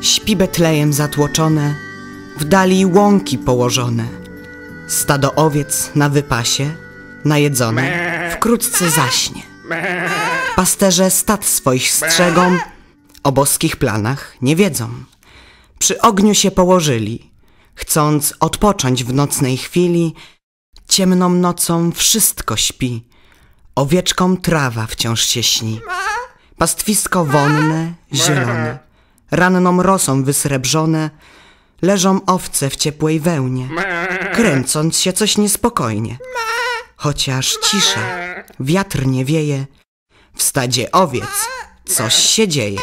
Śpi Betlejem zatłoczone, w dali łąki położone. Stado owiec na wypasie, najedzone, wkrótce zaśnie. Pasterze stad swoich strzegą, o boskich planach nie wiedzą. Przy ogniu się położyli, chcąc odpocząć w nocnej chwili. Ciemną nocą wszystko śpi, owieczkom trawa wciąż się śni. Pastwisko wonne, zielone, ranną rosą wysrebrzone, leżą owce w ciepłej wełnie, kręcąc się coś niespokojnie. Chociaż cisza, wiatr nie wieje, w stadzie owiec coś się dzieje.